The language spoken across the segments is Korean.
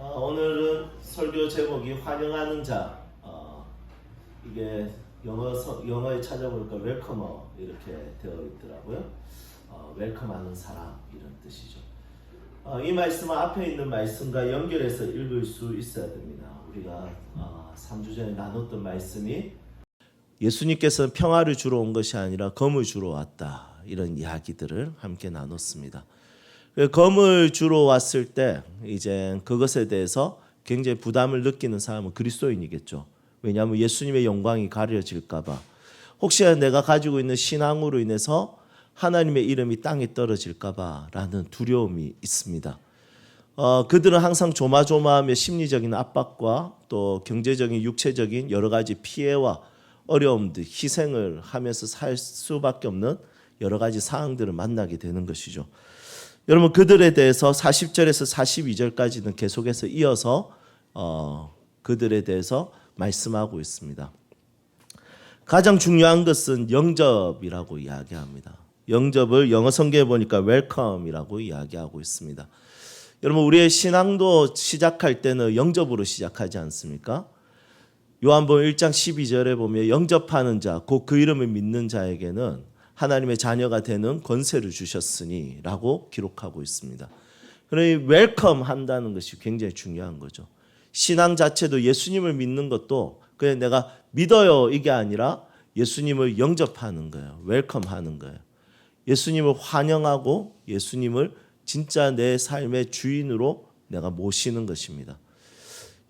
어, 오늘은 설교 제목이 환영하는 자. 어, 이게 영어 서, 영어에 찾아보니까 웰커머 이렇게 되어 있더라고요. 어, 웰컴하는 사람 이런 뜻이죠. 어, 이 말씀은 앞에 있는 말씀과 연결해서 읽을 수 있어야 됩니다. 우리가 어, 3주 전에 나눴던 말씀이 예수님께서 평화를 주러 온 것이 아니라 검을 주러 왔다. 이런 이야기들을 함께 나눴습니다. 그 검을 주러 왔을 때 이제 그것에 대해서 굉장히 부담을 느끼는 사람은 그리스도인이겠죠. 왜냐하면 예수님의 영광이 가려질까봐. 혹시나 내가 가지고 있는 신앙으로 인해서 하나님의 이름이 땅에 떨어질까봐라는 두려움이 있습니다. 어, 그들은 항상 조마조마하며 심리적인 압박과 또 경제적인 육체적인 여러 가지 피해와 어려움들, 희생을 하면서 살 수밖에 없는 여러 가지 상황들을 만나게 되는 것이죠. 여러분 그들에 대해서 40절에서 42절까지는 계속해서 이어서 어, 그들에 대해서 말씀하고 있습니다. 가장 중요한 것은 영접이라고 이야기합니다. 영접을 영어 성경에 보니까 웰컴이라고 이야기하고 있습니다. 여러분 우리의 신앙도 시작할 때는 영접으로 시작하지 않습니까? 요한복음 1장 12절에 보면 영접하는 자, 곧 그 이름을 믿는 자에게는 하나님의 자녀가 되는 권세를 주셨으니라고 기록하고 있습니다. 그러니 웰컴 한다는 것이 굉장히 중요한 거죠. 신앙 자체도 예수님을 믿는 것도 그냥 내가 믿어요 이게 아니라 예수님을 영접하는 거예요. 웰컴하는 거예요. 예수님을 환영하고 예수님을 진짜 내 삶의 주인으로 내가 모시는 것입니다.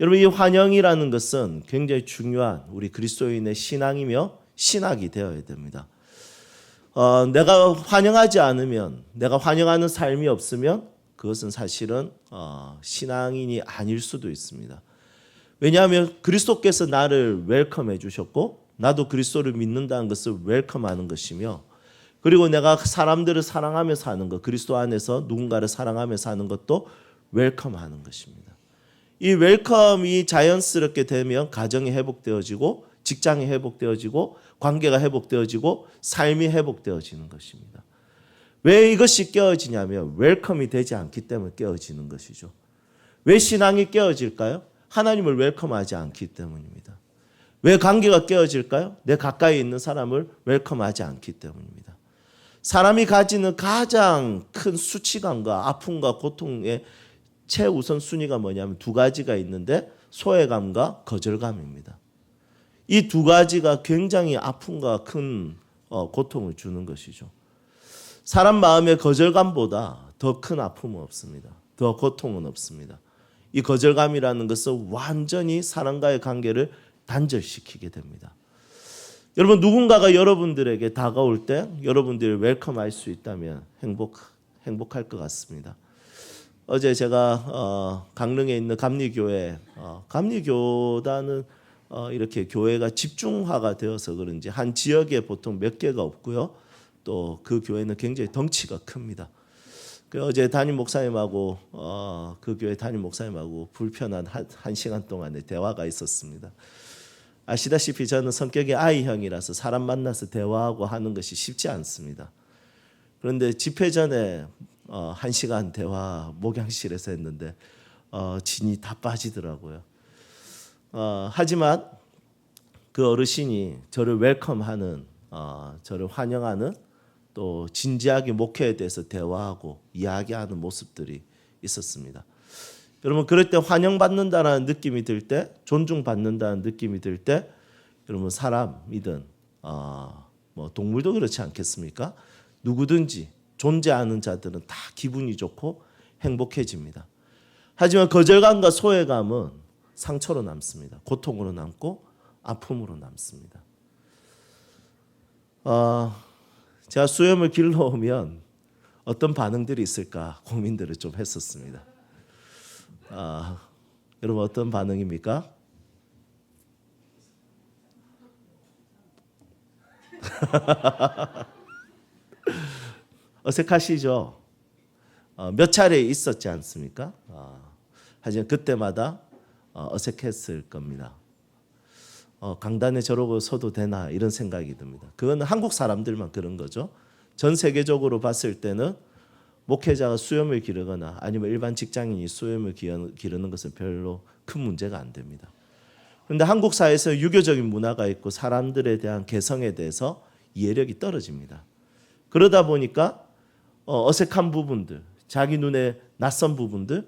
여러분 이 환영이라는 것은 굉장히 중요한 우리 그리스도인의 신앙이며 신학이 되어야 됩니다. 어, 내가 환영하지 않으면 내가 환영하는 삶이 없으면 그것은 사실은 어, 신앙인이 아닐 수도 있습니다. 왜냐하면 그리스도께서 나를 웰컴해 주셨고 나도 그리스도를 믿는다는 것을 웰컴하는 것이며 그리고 내가 사람들을 사랑하며 사는 것 그리스도 안에서 누군가를 사랑하며 사는 것도 웰컴하는 것입니다. 이 웰컴이 자연스럽게 되면 가정이 회복되어지고 직장이 회복되어지고 관계가 회복되어지고 삶이 회복되어지는 것입니다. 왜 이것이 깨어지냐면 웰컴이 되지 않기 때문에 깨어지는 것이죠. 왜 신앙이 깨어질까요? 하나님을 웰컴하지 않기 때문입니다. 왜 관계가 깨어질까요? 내 가까이 있는 사람을 웰컴하지 않기 때문입니다. 사람이 가지는 가장 큰 수치감과 아픔과 고통의 최우선 순위가 뭐냐면 두 가지가 있는데 소외감과 거절감입니다. 이 두 가지가 굉장히 아픔과 큰 어, 고통을 주는 것이죠. 사람 마음의 거절감보다 더 큰 아픔은 없습니다. 더 고통은 없습니다. 이 거절감이라는 것은 완전히 사람과의 관계를 단절시키게 됩니다. 여러분 누군가가 여러분들에게 다가올 때 여러분들을 웰컴할 수 있다면 행복 행복할 것 같습니다. 어제 제가 어, 강릉에 있는 감리교회 어, 감리교단은 어, 이렇게 교회가 집중화가 되어서 그런지 한 지역에 보통 몇 개가 없고요. 또 그 교회는 굉장히 덩치가 큽니다. 그 어제 담임 목사님하고 어, 그 교회 담임 목사님하고 불편한 한, 한 시간 동안의 대화가 있었습니다. 아시다시피 저는 성격이 아이형이라서 사람 만나서 대화하고 하는 것이 쉽지 않습니다. 그런데 집회 전에 어, 한 시간 대화 목양실에서 했는데 어, 진이 다 빠지더라고요. 어, 하지만 그 어르신이 저를 웰컴하는 어, 저를 환영하는 또 진지하게 목회에 대해서 대화하고 이야기하는 모습들이 있었습니다. 여러분 그럴 때 환영받는다라는 느낌이 들 때, 존중받는다는 느낌이 들 때, 여러분 사람이든 어, 뭐 동물도 그렇지 않겠습니까? 누구든지 존재하는 자들은 다 기분이 좋고 행복해집니다. 하지만 거절감과 소외감은 상처로 남습니다. 고통으로 남고 아픔으로 남습니다. 어, 제가 수염을 길러오면 어떤 반응들이 있을까 고민들을 좀 했었습니다. 아, 여러분 어떤 반응입니까? 어색하시죠? 어, 몇 차례 있었지 않습니까? 어, 하지만 그때마다 어, 어색했을 겁니다. 어, 강단에 저러고 서도 되나 이런 생각이 듭니다. 그건 한국 사람들만 그런 거죠. 전 세계적으로 봤을 때는 목회자가 수염을 기르거나 아니면 일반 직장인이 수염을 기르- 기르는 것은 별로 큰 문제가 안 됩니다. 그런데 한국 사회에서 유교적인 문화가 있고 사람들에 대한 개성에 대해서 이해력이 떨어집니다. 그러다 보니까 어, 어색한 부분들, 자기 눈에 낯선 부분들,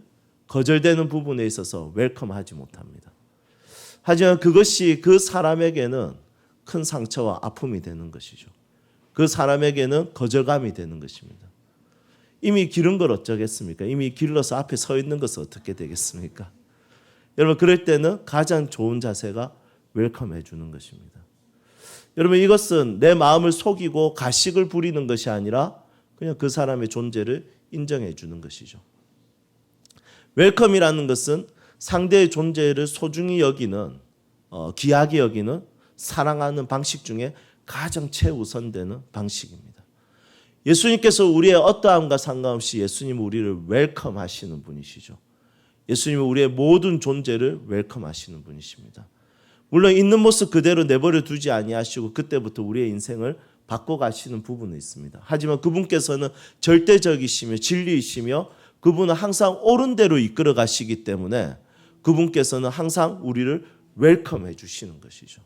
거절되는 부분에 있어서 웰컴하지 못합니다. 하지만 그것이 그 사람에게는 큰 상처와 아픔이 되는 것이죠. 그 사람에게는 거절감이 되는 것입니다. 이미 기른 걸 어쩌겠습니까? 이미 길러서 앞에 서 있는 것은 어떻게 되겠습니까? 여러분 그럴 때는 가장 좋은 자세가 웰컴해 주는 것입니다. 여러분 이것은 내 마음을 속이고 가식을 부리는 것이 아니라 그냥 그 사람의 존재를 인정해 주는 것이죠. 웰컴이라는 것은 상대의 존재를 소중히 여기는 어, 귀하게 여기는 사랑하는 방식 중에 가장 최우선되는 방식입니다. 예수님께서 우리의 어떠함과 상관없이 예수님은 우리를 웰컴하시는 분이시죠. 예수님은 우리의 모든 존재를 웰컴하시는 분이십니다. 물론 있는 모습 그대로 내버려 두지 아니하시고 그때부터 우리의 인생을 바꿔 가시는 부분은 있습니다. 하지만 그분께서는 절대적이시며 진리이시며 그분은 항상 옳은 대로 이끌어 가시기 때문에 그분께서는 항상 우리를 웰컴해 주시는 것이죠.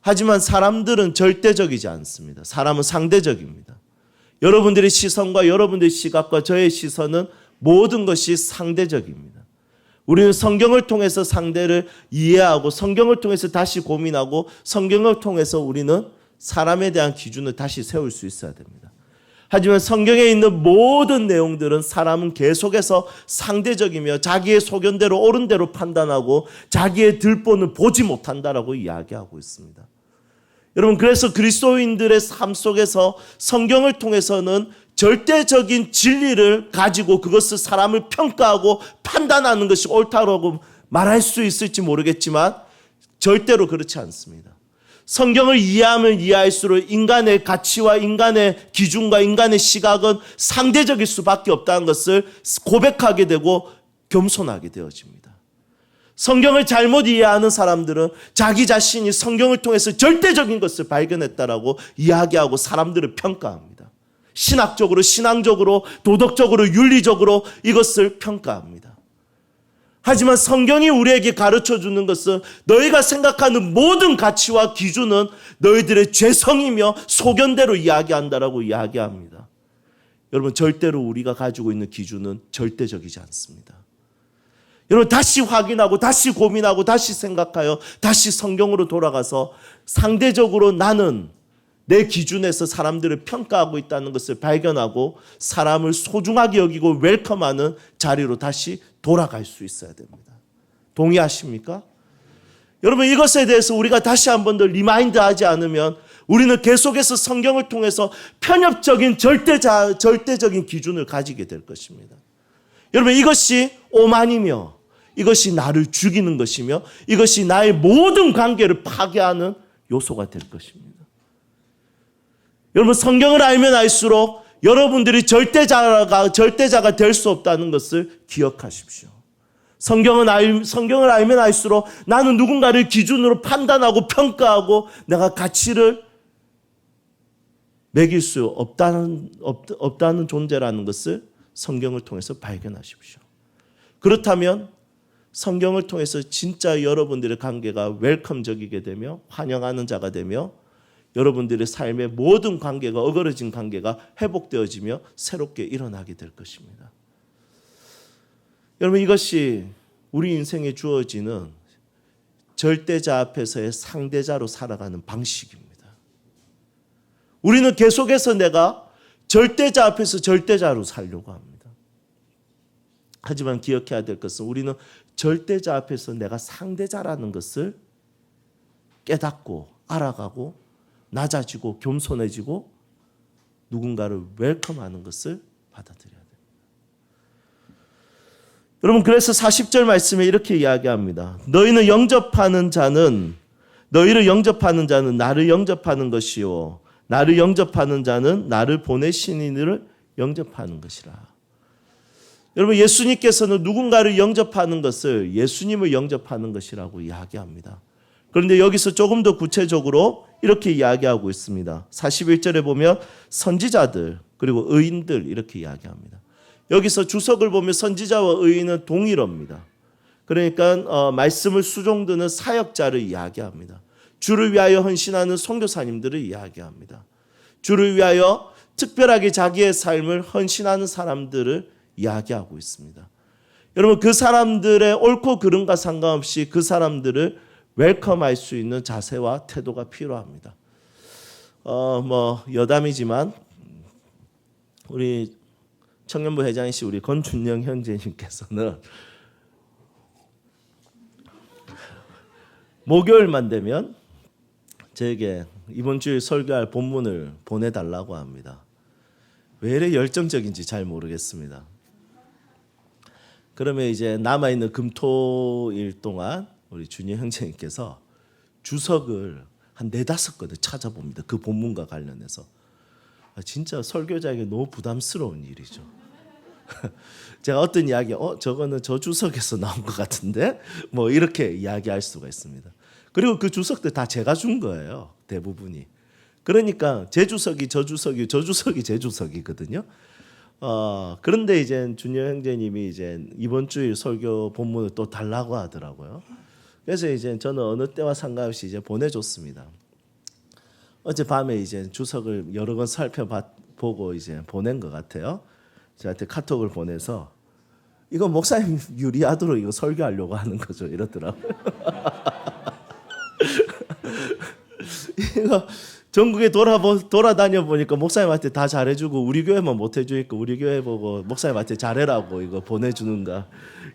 하지만 사람들은 절대적이지 않습니다. 사람은 상대적입니다. 여러분들의 시선과 여러분들의 시각과 저의 시선은 모든 것이 상대적입니다. 우리는 성경을 통해서 상대를 이해하고 성경을 통해서 다시 고민하고 성경을 통해서 우리는 사람에 대한 기준을 다시 세울 수 있어야 됩니다. 하지만 성경에 있는 모든 내용들은 사람은 계속해서 상대적이며 자기의 소견대로 옳은 대로 판단하고 자기의 들본을 보지 못한다라고 이야기하고 있습니다. 여러분 그래서 그리스도인들의 삶 속에서 성경을 통해서는 절대적인 진리를 가지고 그것을 사람을 평가하고 판단하는 것이 옳다고 말할 수 있을지 모르겠지만 절대로 그렇지 않습니다. 성경을 이해하면 이해할수록 인간의 가치와 인간의 기준과 인간의 시각은 상대적일 수밖에 없다는 것을 고백하게 되고 겸손하게 되어집니다. 성경을 잘못 이해하는 사람들은 자기 자신이 성경을 통해서 절대적인 것을 발견했다라고 이야기하고 사람들을 평가합니다. 신학적으로, 신앙적으로, 도덕적으로, 윤리적으로 이것을 평가합니다. 하지만 성경이 우리에게 가르쳐 주는 것은 너희가 생각하는 모든 가치와 기준은 너희들의 죄성이며 소견대로 이야기한다라고 이야기합니다. 여러분 절대로 우리가 가지고 있는 기준은 절대적이지 않습니다. 여러분 다시 확인하고 다시 고민하고 다시 생각하여 다시 성경으로 돌아가서 상대적으로 나는 내 기준에서 사람들을 평가하고 있다는 것을 발견하고 사람을 소중하게 여기고 웰컴하는 자리로 다시 돌아갈 수 있어야 됩니다. 동의하십니까? 여러분 이것에 대해서 우리가 다시 한 번 더 리마인드 하지 않으면 우리는 계속해서 성경을 통해서 편협적인 절대자, 절대적인 기준을 가지게 될 것입니다. 여러분 이것이 오만이며 이것이 나를 죽이는 것이며 이것이 나의 모든 관계를 파괴하는 요소가 될 것입니다. 여러분 성경을 알면 알수록 여러분들이 절대자가 절대자가 될 수 없다는 것을 기억하십시오. 성경은 알, 성경을 알면 알수록 나는 누군가를 기준으로 판단하고 평가하고 내가 가치를 매길 수 없다는 없, 없다는 존재라는 것을 성경을 통해서 발견하십시오. 그렇다면 성경을 통해서 진짜 여러분들의 관계가 웰컴적이게 되며 환영하는 자가 되며 여러분들의 삶의 모든 관계가 어그러진 관계가 회복되어지며 새롭게 일어나게 될 것입니다. 여러분 이것이 우리 인생에 주어지는 절대자 앞에서의 상대자로 살아가는 방식입니다. 우리는 계속해서 내가 절대자 앞에서 절대자로 살려고 합니다. 하지만 기억해야 될 것은 우리는 절대자 앞에서 내가 상대자라는 것을 깨닫고 알아가고 낮아지고 겸손해지고 누군가를 웰컴하는 것을 받아들여야 됩니다. 여러분 그래서 40절 말씀에 이렇게 이야기합니다. 너희는 영접하는 자는 너희를 영접하는 자는 나를 영접하는 것이요 나를 영접하는 자는 나를 보내신 이를 영접하는 것이라. 여러분 예수님께서는 누군가를 영접하는 것을 예수님을 영접하는 것이라고 이야기합니다. 그런데 여기서 조금 더 구체적으로 이렇게 이야기하고 있습니다. 41절에 보면 선지자들 그리고 의인들 이렇게 이야기합니다. 여기서 주석을 보면 선지자와 의인은 동일어입니다. 그러니까 어, 말씀을 수종드는 사역자를 이야기합니다. 주를 위하여 헌신하는 선교사님들을 이야기합니다. 주를 위하여 특별하게 자기의 삶을 헌신하는 사람들을 이야기하고 있습니다. 여러분 그 사람들의 옳고 그름과 상관없이 그 사람들을 웰컴할 수 있는 자세와 태도가 필요합니다. 어 뭐 여담이지만 우리 청년부 회장이시 우리 권준영 형제님께서는 목요일만 되면 저에게 이번 주에 설교할 본문을 보내달라고 합니다. 왜 이래 열정적인지 잘 모르겠습니다. 그러면 이제 남아 있는 금토일 동안 우리 준희 형제님께서 주석을 한 네다섯 건을 찾아봅니다. 그 본문과 관련해서 아, 진짜 설교자에게 너무 부담스러운 일이죠. 제가 어떤 이야기, 어 저거는 저 주석에서 나온 것 같은데 뭐 이렇게 이야기할 수가 있습니다. 그리고 그 주석들 다 제가 준 거예요. 대부분이. 그러니까 제 주석이 저 주석이 저 주석이 제 주석이거든요. 어, 그런데 이제 준여 형제님이 이제 이번 주일 설교 본문을 또 달라고 하더라고요. 그래서 이제 저는 어느 때와 상관없이 이제 보내줬습니다. 어젯밤에 이제 주석을 여러 번 살펴보고 이제 보낸 것 같아요. 저한테 카톡을 보내서 이거 목사님 유리하도록 이거 설교하려고 하는 거죠 이러더라고요. 이거 전국에 돌아보, 돌아다녀 보니까 목사님한테 다 잘해주고 우리 교회만 못해주니까 우리 교회 보고 목사님한테 잘해라고 이거 보내주는가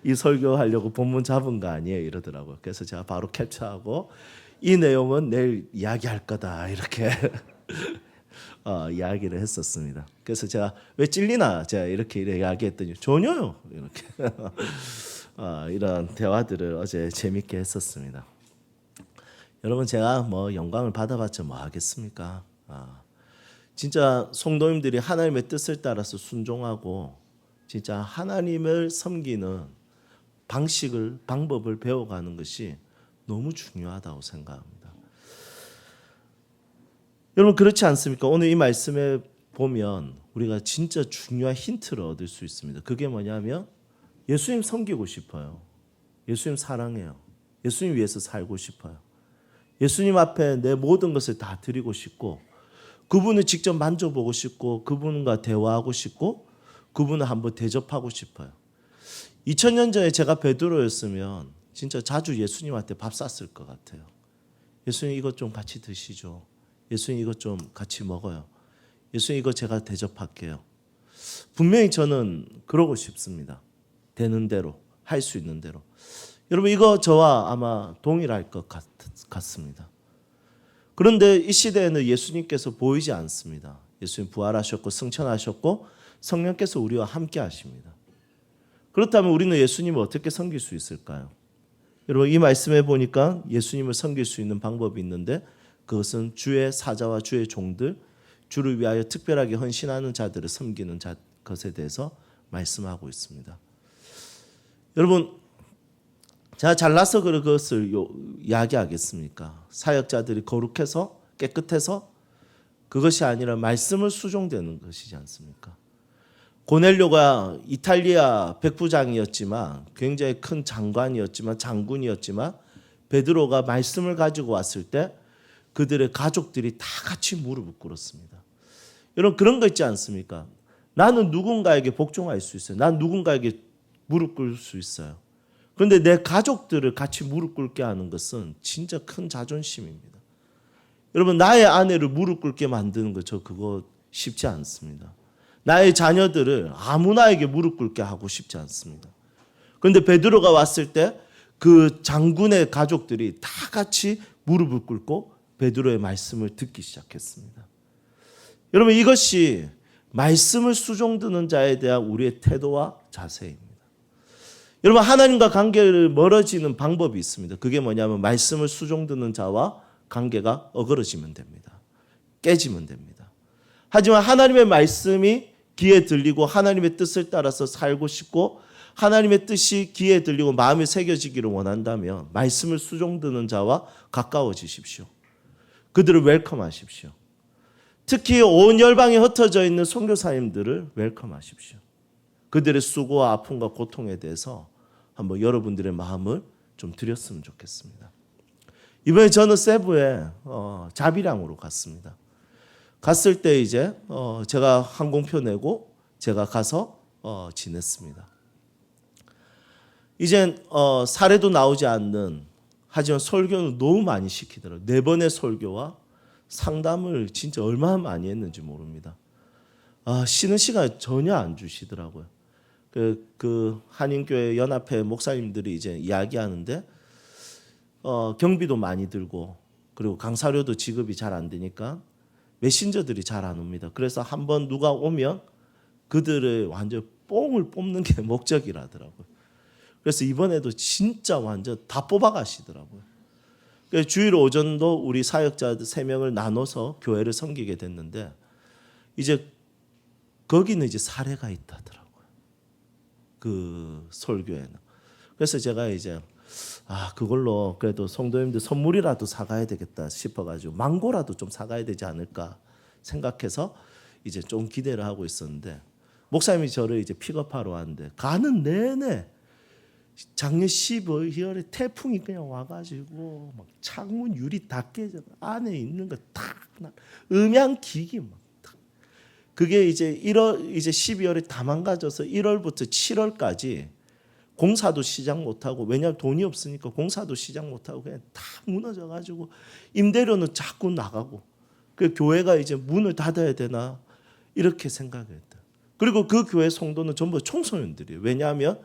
이 설교하려고 본문 잡은 거 아니에요 이러더라고요. 그래서 제가 바로 캡처하고 이 내용은 내일 이야기할 거다 이렇게 어, 이야기를 했었습니다. 그래서 제가 왜 찔리나 제가 이렇게 이야기했더니 전혀요 이렇게 어, 이런 대화들을 어제 재밌게 했었습니다. 여러분 제가 뭐 영광을 받아봤자 뭐 하겠습니까? 아, 진짜 성도님들이 하나님의 뜻을 따라서 순종하고 진짜 하나님을 섬기는 방식을 방법을 배워가는 것이 너무 중요하다고 생각합니다. 여러분 그렇지 않습니까? 오늘 이 말씀에 보면 우리가 진짜 중요한 힌트를 얻을 수 있습니다. 그게 뭐냐면 예수님 섬기고 싶어요. 예수님 사랑해요. 예수님 위해서 살고 싶어요. 예수님 앞에 내 모든 것을 다 드리고 싶고 그분을 직접 만져보고 싶고 그분과 대화하고 싶고 그분을 한번 대접하고 싶어요. 2000년 전에 제가 베드로였으면 진짜 자주 예수님한테 밥 쌌을 것 같아요. 예수님 이것 좀 같이 드시죠. 예수님 이것 좀 같이 먹어요. 예수님 이거 제가 대접할게요. 분명히 저는 그러고 싶습니다. 되는 대로 할 수 있는 대로. 여러분 이거 저와 아마 동일할 것 같, 같습니다. 그런데 이 시대에는 예수님께서 보이지 않습니다. 예수님 부활하셨고 승천하셨고 성령께서 우리와 함께 하십니다. 그렇다면 우리는 예수님을 어떻게 섬길 수 있을까요? 여러분 이 말씀에 보니까 예수님을 섬길 수 있는 방법이 있는데 그것은 주의 사자와 주의 종들 주를 위하여 특별하게 헌신하는 자들을 섬기는 자, 것에 대해서 말씀하고 있습니다. 여러분 제가 잘나서 그것을 요, 이야기하겠습니까? 사역자들이 거룩해서 깨끗해서 그것이 아니라 말씀을 수종되는 것이지 않습니까? 고넬료가 이탈리아 백부장이었지만 굉장히 큰 장관이었지만 장군이었지만 베드로가 말씀을 가지고 왔을 때 그들의 가족들이 다 같이 무릎을 꿇었습니다. 여러분 그런 거 있지 않습니까? 나는 누군가에게 복종할 수 있어요. 난 누군가에게 무릎 꿇을 수 있어요. 그런데 내 가족들을 같이 무릎 꿇게 하는 것은 진짜 큰 자존심입니다. 여러분 나의 아내를 무릎 꿇게 만드는 거 저 그거 쉽지 않습니다. 나의 자녀들을 아무나에게 무릎 꿇게 하고 싶지 않습니다. 그런데 베드로가 왔을 때 그 장군의 가족들이 다 같이 무릎을 꿇고 베드로의 말씀을 듣기 시작했습니다. 여러분 이것이 말씀을 수종드는 자에 대한 우리의 태도와 자세입니다. 여러분 하나님과 관계를 멀어지는 방법이 있습니다. 그게 뭐냐면 말씀을 수종드는 자와 관계가 어그러지면 됩니다. 깨지면 됩니다. 하지만 하나님의 말씀이 귀에 들리고 하나님의 뜻을 따라서 살고 싶고 하나님의 뜻이 귀에 들리고 마음에 새겨지기를 원한다면 말씀을 수종드는 자와 가까워지십시오. 그들을 웰컴하십시오. 특히 온 열방에 흩어져 있는 선교사님들을 웰컴하십시오. 그들의 수고와 아픔과 고통에 대해서 한번 여러분들의 마음을 좀 드렸으면 좋겠습니다. 이번에 저는 세부에 어, 자비량으로 갔습니다. 갔을 때 이제 어, 제가 항공표 내고 제가 가서 어, 지냈습니다. 이젠 어, 사례도 나오지 않는 하지만 설교는 너무 많이 시키더라고요. 네 번의 설교와 상담을 진짜 얼마나 많이 했는지 모릅니다. 아, 쉬는 시간 전혀 안 주시더라고요. 그, 그 한인교회 연합회 목사님들이 이제 이야기하는데 어, 경비도 많이 들고 그리고 강사료도 지급이 잘 안 되니까 메신저들이 잘 안 옵니다. 그래서 한번 누가 오면 그들을 완전 뽕을 뽑는 게 목적이라더라고요. 그래서 이번에도 진짜 완전 다 뽑아가시더라고요. 그래서 주일 오전도 우리 사역자 세 명을 나눠서 교회를 섬기게 됐는데 이제 거기는 이제 사례가 있다더라고요. 그 설교에는. 그래서 제가 이제 아 그걸로 그래도 성도님들 선물이라도 사가야 되겠다 싶어가지고 망고라도 좀 사가야 되지 않을까 생각해서 이제 좀 기대를 하고 있었는데 목사님이 저를 이제 픽업하러 왔는데 가는 내내 작년 12월에 태풍이 그냥 와가지고 막 창문 유리 다 깨져 안에 있는 거다 음향 기기 막 다. 그게 이제 1월 이제 12월에 다 망가져서 1월부터 7월까지 공사도 시작 못하고 왜냐하면 돈이 없으니까 공사도 시작 못하고 그냥 다 무너져가지고 임대료는 자꾸 나가고 그 교회가 이제 문을 닫아야 되나 이렇게 생각했다. 그리고 그 교회 성도는 전부 청소년들이에요. 왜냐하면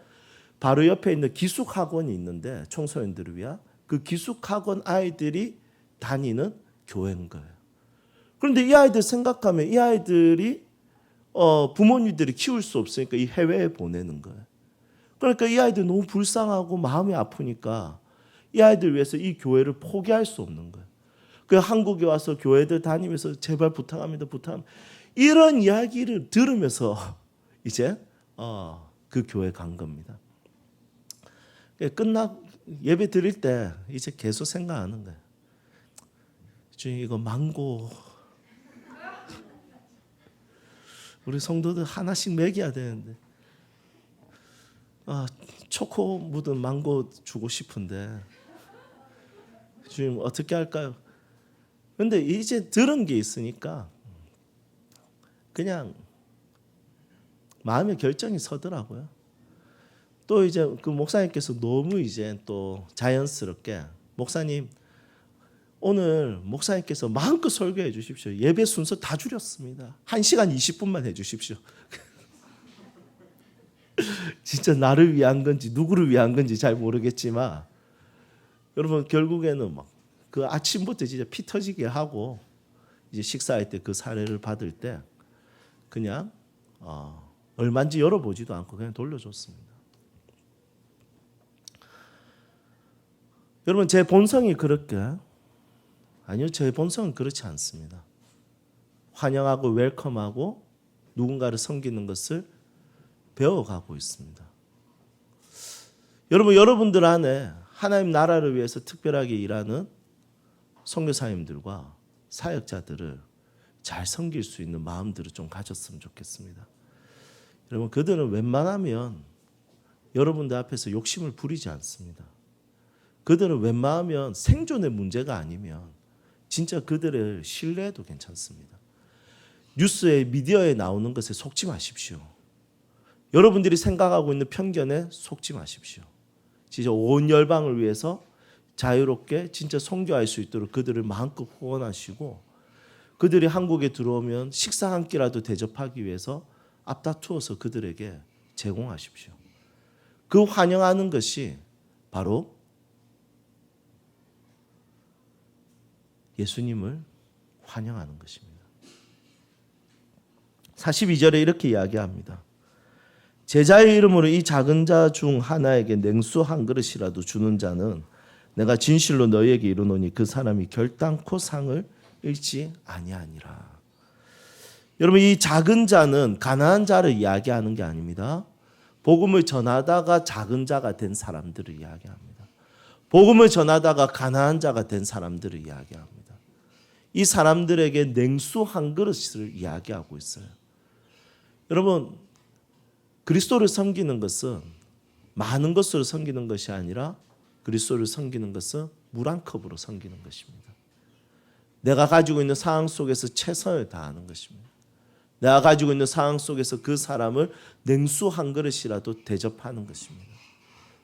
바로 옆에 있는 기숙학원이 있는데 청소년들을 위한 그 기숙학원 아이들이 다니는 교회인 거예요. 그런데 이 아이들 생각하면 이 아이들이 어, 부모님들이 키울 수 없으니까 이 해외에 보내는 거예요. 그러니까 이 아이들 너무 불쌍하고 마음이 아프니까 이 아이들 위해서 이 교회를 포기할 수 없는 거예요. 그 한국에 와서 교회들 다니면서 제발 부탁합니다, 부탁합니다. 이런 이야기를 들으면서 이제 어, 그 교회 간 겁니다. 끝나 예배 드릴 때 이제 계속 생각하는 거예요. 주님 이거 망고 우리 성도들 하나씩 먹여야 되는데 아 초코 묻은 망고 주고 싶은데 주님 어떻게 할까요? 근데 이제 들은 게 있으니까 그냥 마음의 결정이 서더라고요. 또 이제 그 목사님께서 너무 이제 또 자연스럽게 목사님 오늘 목사님께서 마음껏 설교해 주십시오. 예배 순서 다 줄였습니다. 1시간 20분만 해 주십시오. 진짜 나를 위한 건지 누구를 위한 건지 잘 모르겠지만 여러분 결국에는 막 그 아침부터 진짜 피 터지게 하고 이제 식사할 때 그 사례를 받을 때 그냥 어, 얼마인지 열어보지도 않고 그냥 돌려줬습니다. 여러분 제 본성이 그렇게 아니요 제 본성은 그렇지 않습니다. 환영하고 웰컴하고 누군가를 섬기는 것을 배워가고 있습니다. 여러분 여러분들 안에 하나님 나라를 위해서 특별하게 일하는 선교사님들과 사역자들을 잘 섬길 수 있는 마음들을 좀 가졌으면 좋겠습니다. 여러분 그들은 웬만하면 여러분들 앞에서 욕심을 부리지 않습니다. 그들은 웬만하면 생존의 문제가 아니면 진짜 그들을 신뢰해도 괜찮습니다. 뉴스에 미디어에 나오는 것에 속지 마십시오. 여러분들이 생각하고 있는 편견에 속지 마십시오. 진짜 온 열방을 위해서 자유롭게 진짜 선교할 수 있도록 그들을 마음껏 후원하시고 그들이 한국에 들어오면 식사 한 끼라도 대접하기 위해서 앞다투어서 그들에게 제공하십시오. 그 환영하는 것이 바로 예수님을 환영하는 것입니다. 42절에 이렇게 이야기합니다. 제자의 이름으로 이 작은 자 중 하나에게 냉수 한 그릇이라도 주는 자는 내가 진실로 너희에게 이르노니 그 사람이 결단코 상을 잃지 아니하니라. 여러분 이 작은 자는 가난한 자를 이야기하는 게 아닙니다. 복음을 전하다가 작은 자가 된 사람들을 이야기합니다. 복음을 전하다가 가난한 자가 된 사람들을 이야기합니다. 이 사람들에게 냉수 한 그릇을 이야기하고 있어요. 여러분 그리스도를 섬기는 것은 많은 것으로 섬기는 것이 아니라 그리스도를 섬기는 것은 물 한 컵으로 섬기는 것입니다. 내가 가지고 있는 상황 속에서 최선을 다하는 것입니다. 내가 가지고 있는 상황 속에서 그 사람을 냉수 한 그릇이라도 대접하는 것입니다.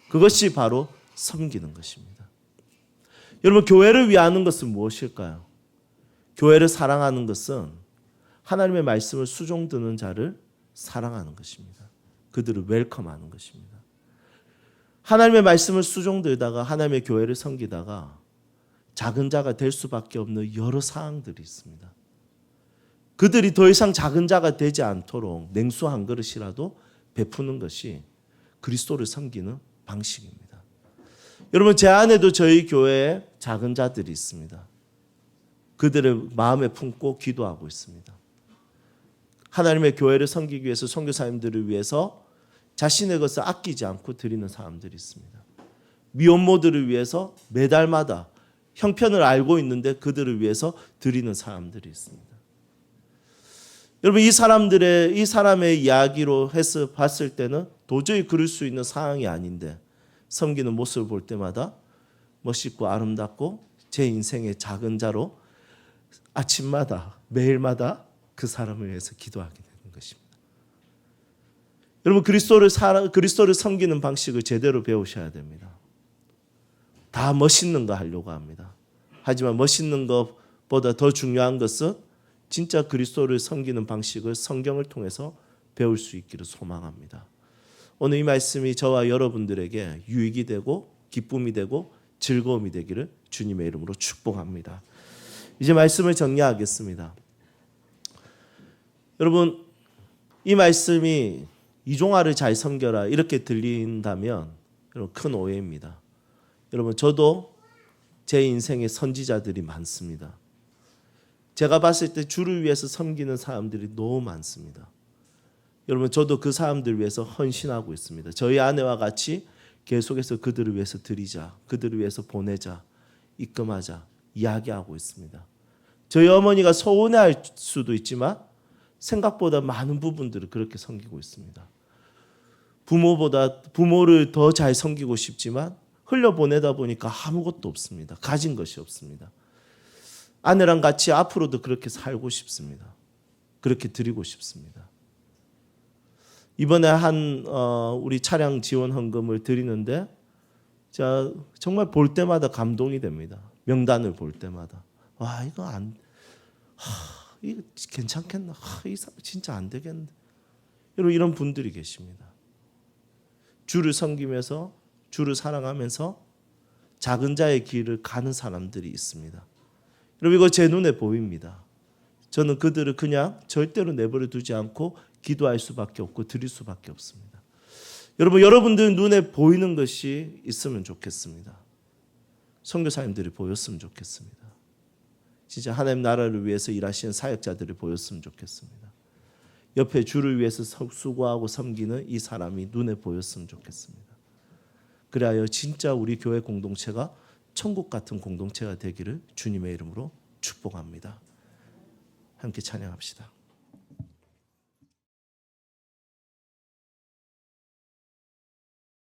그것이 바로 섬기는 것입니다. 여러분 교회를 위하는 것은 무엇일까요? 교회를 사랑하는 것은 하나님의 말씀을 수종 드는 자를 사랑하는 것입니다. 그들을 웰컴하는 것입니다. 하나님의 말씀을 수종 들다가 하나님의 교회를 섬기다가 작은 자가 될 수밖에 없는 여러 사항들이 있습니다. 그들이 더 이상 작은 자가 되지 않도록 냉수 한 그릇이라도 베푸는 것이 그리스도를 섬기는 방식입니다. 여러분 제 안에도 저희 교회에 작은 자들이 있습니다. 그들을 마음에 품고 기도하고 있습니다. 하나님의 교회를 섬기기 위해서 선교사님들을 위해서 자신의 것을 아끼지 않고 드리는 사람들이 있습니다. 미혼모들을 위해서 매달마다 형편을 알고 있는데 그들을 위해서 드리는 사람들이 있습니다. 여러분 이 사람들의 이 사람의 이야기로 해서 봤을 때는 도저히 그럴 수 있는 상황이 아닌데 섬기는 모습을 볼 때마다 멋있고 아름답고 제 인생의 작은 자로 아침마다 매일마다 그 사람을 위해서 기도하게 되는 것입니다. 여러분 그리스도를 사 그리스도를 섬기는 방식을 제대로 배우셔야 됩니다. 다 멋있는 거 하려고 합니다. 하지만 멋있는 것보다 더 중요한 것은 진짜 그리스도를 섬기는 방식을 성경을 통해서 배울 수 있기를 소망합니다. 오늘 이 말씀이 저와 여러분들에게 유익이 되고 기쁨이 되고 즐거움이 되기를 주님의 이름으로 축복합니다. 이제 말씀을 정리하겠습니다. 여러분 이 말씀이 이종아를 잘 섬겨라 이렇게 들린다면 여러분 큰 오해입니다. 여러분 저도 제 인생에 선지자들이 많습니다. 제가 봤을 때 주를 위해서 섬기는 사람들이 너무 많습니다. 여러분 저도 그 사람들 위해서 헌신하고 있습니다. 저희 아내와 같이 계속해서 그들을 위해서 드리자, 그들을 위해서 보내자, 입금하자 이야기하고 있습니다. 저희 어머니가 서운해할 수도 있지만 생각보다 많은 부분들을 그렇게 섬기고 있습니다. 부모보다 부모를 더 잘 섬기고 싶지만 흘려 보내다 보니까 아무것도 없습니다. 가진 것이 없습니다. 아내랑 같이 앞으로도 그렇게 살고 싶습니다. 그렇게 드리고 싶습니다. 이번에 한 어, 우리 차량 지원 헌금을 드리는데 자 정말 볼 때마다 감동이 됩니다. 명단을 볼 때마다 와 이거 안 하, 이거 괜찮겠나? 하, 이 진짜 안 되겠는데. 여러분 이런 분들이 계십니다. 주를 섬기면서 주를 사랑하면서 작은 자의 길을 가는 사람들이 있습니다. 여러분 이거 제 눈에 보입니다. 저는 그들을 그냥 절대로 내버려 두지 않고 기도할 수밖에 없고 드릴 수밖에 없습니다. 여러분 여러분들 눈에 보이는 것이 있으면 좋겠습니다. 선교사님들이 보였으면 좋겠습니다. 진짜 하나님 나라를 위해서 일하시는 사역자들이 보였으면 좋겠습니다. 옆에 주를 위해서 수고하고 섬기는 이 사람이 눈에 보였으면 좋겠습니다. 그리하여 진짜 우리 교회 공동체가 천국 같은 공동체가 되기를 주님의 이름으로 축복합니다. 함께 찬양합시다.